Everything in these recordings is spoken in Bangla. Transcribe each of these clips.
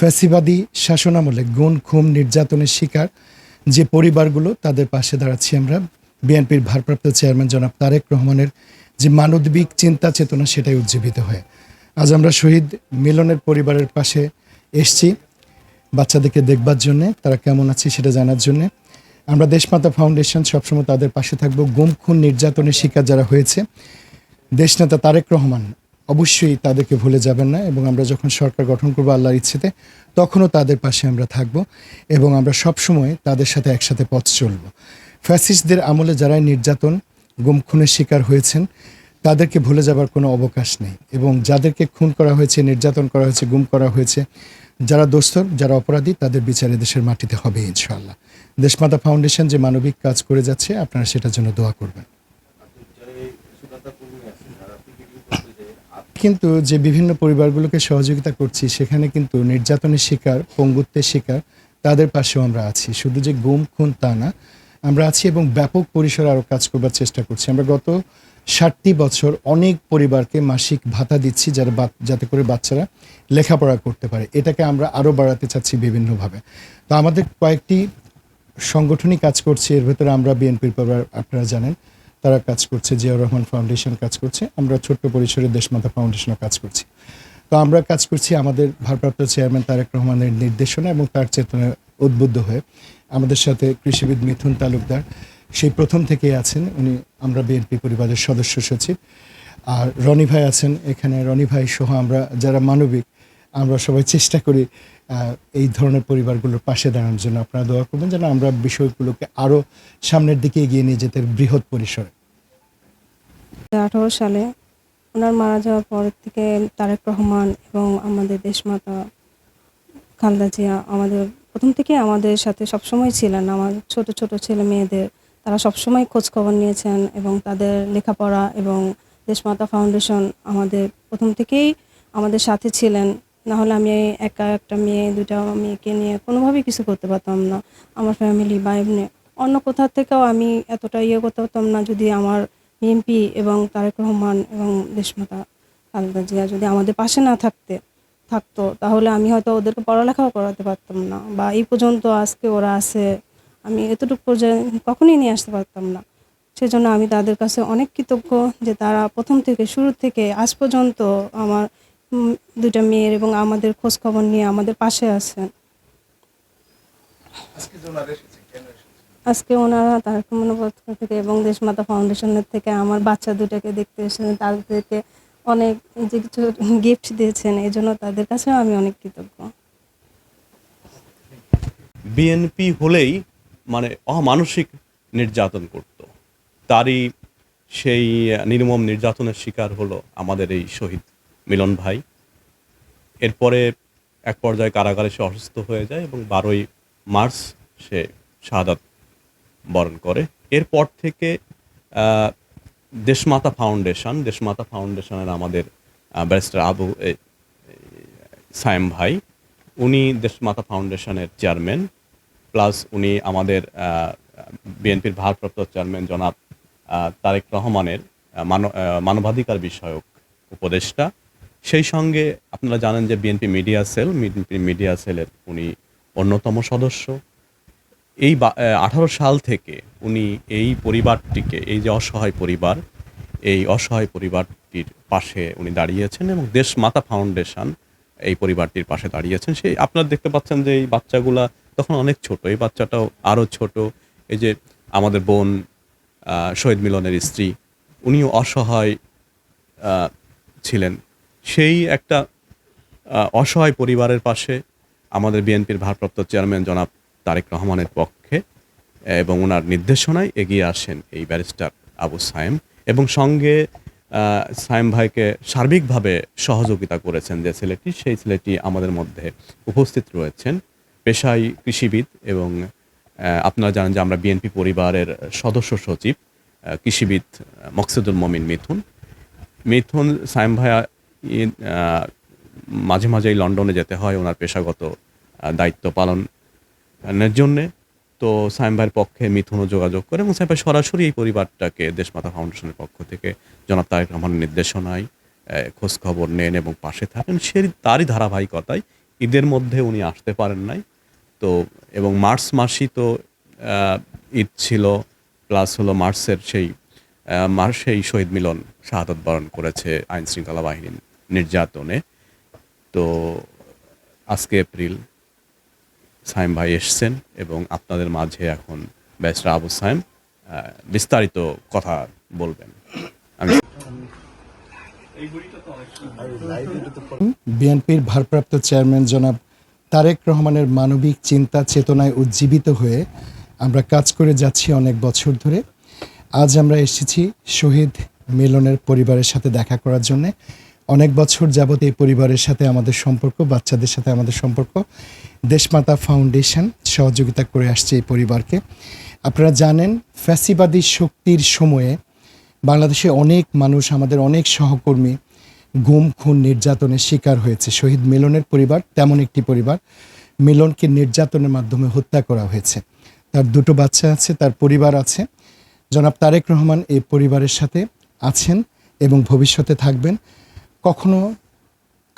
ফ্যাসিবাদী শাসনামলে গুণ খুম নির্যাতনের শিকার যে পরিবারগুলো, তাদের পাশে দাঁড়াচ্ছি আমরা। বিএনপির ভারপ্রাপ্ত চেয়ারম্যান জনাব তারেক রহমানের যে মানবিক চিন্তা চেতনা, সেটাই উজ্জীবিত হয়। আজ আমরা শহীদ মিলনের পরিবারের পাশে এসছি। বাচ্চাদেরকে দেখবার জন্যে, তারা কেমন আছে সেটা জানার জন্যে। আমরা দেশমাতা ফাউন্ডেশন সবসময় তাদের পাশে থাকব। গুম, খুন, নির্যাতনের শিকার যারা হয়েছে, দেশনেতা তারেক রহমান অবশ্যই তাদেরকে ভুলে যাবেন না এবং আমরা যখন সরকার গঠন করব আল্লাহর ইচ্ছেতে, তখনও তাদের পাশে আমরা থাকব এবং আমরা সবসময় তাদের সাথে একসাথে পথ চলব। ফ্যাসিস্টদের আমলে যারাই নির্যাতন গুম খুনের শিকার হয়েছেন, তাদেরকে ভুলে যাবার কোনো অবকাশ নেই এবং যাদেরকে খুন করা হয়েছে, নির্যাতন করা হয়েছে, গুম করা হয়েছে, যারা দোস্তর যারা অপরাধী, তাদের বিচারে দেশের মাটিতে হবে ইনশাআল্লাহ। দেশমাতা ফাউন্ডেশন যে মানবিক কাজ করে যাচ্ছে, আপনারা সেটার জন্য দোয়া করবেন। কিন্তু যে বিভিন্ন পরিবারগুলোকে সহযোগিতা করছি, সেখানে কিন্তু নির্যাতনের শিকার, পঙ্গুত্বের শিকার, তাদের পাশেও আমরা আছি। শুধু যে গুম, খুন তা না, আমরা আছি এবং ব্যাপক পরিসরে আরও কাজ করবার চেষ্টা করছি। আমরা গত ষাটটি বছর অনেক পরিবারকে মাসিক ভাতা দিচ্ছি, যারা যাতে করে বাচ্চারা লেখাপড়া করতে পারে। এটাকে আমরা আরও বাড়াতে চাচ্ছি বিভিন্নভাবে। তো আমাদের কয়েকটি সংগঠনই কাজ করছে। এর ভেতরে আমরা বিএনপির পরিবার আপনারা জানেন তারা কাজ করছে, জিয়াউর রহমান ফাউন্ডেশন কাজ করছে, আমরা ছোট্ট পরিসরে দেশমাতা ফাউন্ডেশনও কাজ করছি। তো আমরা কাজ করছি আমাদের ভারপ্রাপ্ত চেয়ারম্যান তারেক রহমানের নির্দেশনা এবং তার চেতনায় উদ্বুদ্ধ হয়ে। আমাদের সাথে কৃষিবিদ মিথুন তালুকদার সেই প্রথম থেকেই আছেন, উনি আমরা বিএনপি পরিবারের সদস্য সচিব। আর রনি ভাই আছেন, এখানে রনি ভাই সহ আমরা যারা মানবিক, আমরা সবাই চেষ্টা করি এই ধরনের পরিবারগুলোর পাশে দাঁড়ানোর জন্য আপনারা দোয়া করবেন যেন আমরা বিষয়গুলোকে আরও সামনের দিকে এগিয়ে নিয়ে যেতে বৃহৎ পরিসরে। আঠারো সালে ওনার মারা যাওয়ার পর থেকে তারেক রহমান এবং আমাদের দেশমাতা খালদা জিয়া আমাদের প্রথম থেকে আমাদের সাথে সবসময় ছিলেন। আমার ছোট ছোট ছেলে মেয়েদের তারা সবসময় খোঁজ খবর নিয়েছেন এবং তাদের লেখাপড়া এবং দেশমাতা ফাউন্ডেশন আমাদের প্রথম থেকেই আমাদের সাথে ছিলেন। না হলে আমি একা একটা মেয়ে দুটা মেয়েকে নিয়ে কোনোভাবেই কিছু করতে পারতাম না। আমার ফ্যামিলি বা এমনি অন্য কোথা থেকেও আমি এতটা ইয়ে করতে পারতাম না যদি আমার বিএনপি এবং তারেক রহমান এবং দেশমাতা খালেদা জিয়া যদি আমাদের পাশে না থাকতে, থাকতো, তাহলে আমি হয়তো ওদেরকে পড়ালেখাও করাতে পারতাম না বা এই পর্যন্ত আজকে ওরা আছে, আমি এতটুকু পর্যায়ে কখনোই নিয়ে আসতে পারতাম না। সেজন্য আমি তাদের কাছে অনেক কৃতজ্ঞ যে তারা প্রথম থেকে, শুরু থেকে আজ পর্যন্ত আমার দুইটা মেয়ের এবং আমাদের খোঁজ খবর নিয়ে আমাদের পাশে আছেন। আজকে ওনারা তার মনোপত্র থেকে এবং দেশমাতা ফাউন্ডেশনের থেকে আমার বাচ্চা দুটাকে দেখতে এসেছেন তাদেরকে অনেক যে কিছু গিফট দিয়েছেন এই জন্য তাদের কাছেও আমি অনেক কৃতজ্ঞ। বিএনপি হলেই মানে অমানসিক নির্যাতন করত। তারই সেই নির্মম নির্যাতনের শিকার হলো আমাদের এই শহীদ মিলন ভাই। এরপরে এক পর্যায়ে কারাগারে সে অসুস্থ হয়ে যায় এবং বারোই মার্চ সে শাহাদাত বরণ করে। এরপর থেকে দেশমাতা ফাউন্ডেশন, দেশমাতা ফাউন্ডেশনের আমাদের ব্যারিস্টার আবু সায়েম ভাই, উনি দেশমাতা ফাউন্ডেশনের চেয়ারম্যান, প্লাস উনি আমাদের বিএনপির ভারপ্রাপ্ত চেয়ারম্যান জনাব তারেক রহমানের মানবাধিকার বিষয়ক উপদেষ্টা। সেই সঙ্গে আপনারা জানেন যে BNP media cell BNP media সেলের উনি অন্যতম সদস্য। এই আঠারো সাল থেকে উনি এই পরিবারটিকে, এই যে অসহায় পরিবার, এই অসহায় পরিবারটির পাশে উনি দাঁড়িয়েছেন এবং দেশ মাতা ফাউন্ডেশন এই পরিবারটির পাশে দাঁড়িয়েছেন। সেই আপনারা দেখতে পাচ্ছেন যে এই বাচ্চাগুলা তখন অনেক ছোট, এই বাচ্চাটাও আরও ছোট। এই যে আমাদের বোন শহীদ মিলনের স্ত্রী, উনিও অসহায় ছিলেন। সেই একটা অসহায় পরিবারের পাশে আমাদের বিএনপির ভারপ্রাপ্ত চেয়ারম্যান জনাব তারেক রহমানের পক্ষে এবং ওনার নির্দেশনায় এগিয়ে আসেন এই ব্যারিস্টার আবু সায়েম এবং সঙ্গে সায়েম ভাইকে সার্বিকভাবে সহযোগিতা করেছেন যে ছেলেটি, সেই ছেলেটি আমাদের মধ্যে উপস্থিত রয়েছেন। পেশায় কৃষিবিদ এবং আপনারা জানেন যে আমরা বিএনপি পরিবারের সদস্য সচিব কৃষিবিদ মকসুদুল মমিন মিথুন। মিথুন, সায়েম ভাইয়া মাঝে মাঝেই লন্ডনে যেতে হয়, ওনার পেশাগত দায়িত্ব পালনের জন্যে। তো সাইম ভাইয়ের পক্ষে মিথুনও যোগাযোগ করে এবং সাইম ভাই সরাসরি এই পরিবারটাকে দেশমাতা ফাউন্ডেশনের পক্ষ থেকে জনাব তারেক রহমানের নির্দেশনায় খোঁজ খবর নেন এবং পাশে থাকেন। সে তারই ধারাবাহিকতায় ঈদের মধ্যে উনি আসতে পারেন নাই। তো, এবং মার্চ মাসই তো ঈদ ছিল, প্লাস হলো মার্চের সেই মার্চেই শহীদ মিলন শাহাদত বরণ করেছে আইন শৃঙ্খলা বাহিনীর নির্যাতনে। তো আজকে এপ্রিল সাইম ভাই এসছেন এবং আপনাদের মাঝে এখন ব্যাসরা আবু সাইম বিস্তারিত কথা বলবেন। আমি বিএনপির ভারপ্রাপ্ত চেয়ারম্যান জনাব তারেক রহমানের মানবিক চিন্তা চেতনায় উজ্জীবিত হয়ে আমরা কাজ করে যাচ্ছি অনেক বছর ধরে। আজ আমরা এসেছি শহীদ মিলনের পরিবারের সাথে দেখা করার জন্য। অনেক বছর যাবত এই পরিবারের সাথে আমাদের সম্পর্ক, বাচ্চাদের সাথে আমাদের সম্পর্ক। দেশমাতা ফাউন্ডেশন সহযোগিতা করে আসছে এই পরিবারকে। আপনারা জানেন, ফ্যাসিবাদী শক্তির সময়ে বাংলাদেশে অনেক মানুষ, আমাদের অনেক সহকর্মী গুম, খুন, নির্যাতনের শিকার হয়েছে। শহীদ মিলনের পরিবার, তেমন একটি পরিবার, মিলনকে নির্যাতনের মাধ্যমে হত্যা করা হয়েছে। তার দুটো বাচ্চা আছে, তার পরিবার আছে। জনাব তারেক রহমান এই পরিবারের সাথে আছেন এবং ভবিষ্যতে থাকবেন। কখনো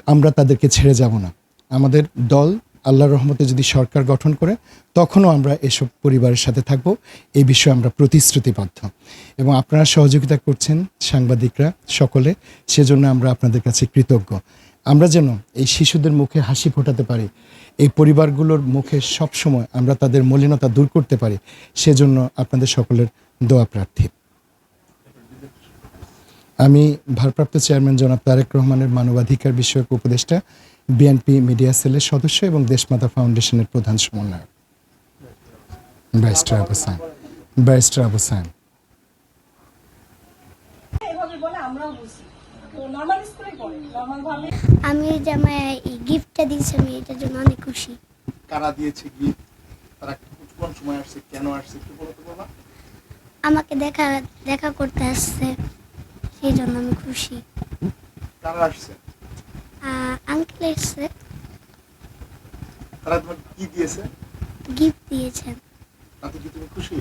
আমরা তাদেরকে ছেড়ে যাব না। আমাদের দল আল্লাহর রহমতে যদি সরকার গঠন করে, তখনও আমরা এসব পরিবারের সাথে থাকব। এই বিষয়ে আমরা প্রতিশ্রুতিবদ্ধ। এবং আপনারা সহযোগিতা করছেন সাংবাদিকরা সকলে, সেজন্য আমরা আপনাদের কাছে কৃতজ্ঞ। আমরা যেন এই শিশুদের মুখে হাসি ফোটাতে পারি, এই পরিবারগুলোর মুখে সবসময় আমরা তাদের মলিনতা দূর করতে পারি, সেজন্য আপনাদের সকলের দোয়া প্রার্থী। আমি ভারপ্রাপ্ত চেয়ারম্যান জনাব তারেক রহমানের মানবাধিকার বিষয়ক উপদেষ্টা বিএনপি মিডিয়া সেলের সদস্য এবং দেশমাতা ফাউন্ডেশনের প্রধান সমন্বয়ক। ব্যারিস্টার আবু সাইন ব্যারিস্টার আবু সাইন এভাবে বলে আমরাও বুঝি। তো নর্মাল স্কুলে পড়ে নর্মাল ভাবে আমি এই যে এই গিফটটা দিয়েছি আমি এটার জন্য অনেক খুশি। কারা দিয়েছে গিফট তারা কোন সময় আসছে কেন আসছে একটু বলতে পারবা আমাকে দেখা দেখা করতে আসছে। সেই জন্য আমি খুশি। কারা আসছে? আঙ্কেল এসছে। তারা তোমাকে কি দিয়েছে? গিফট দিয়েছেন তাতে কি তুমি খুশি?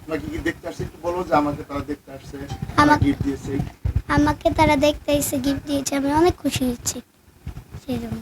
তোমাকে কি দেখতে আসছে? একটু বলো যে আমাকে তারা দেখতে আসছে আমাকে- গিফট দিয়েছে। আমাকে তারা দেখতে এসে গিফট দিয়েছে। আমি অনেক খুশি হচ্ছি সেই জন্য।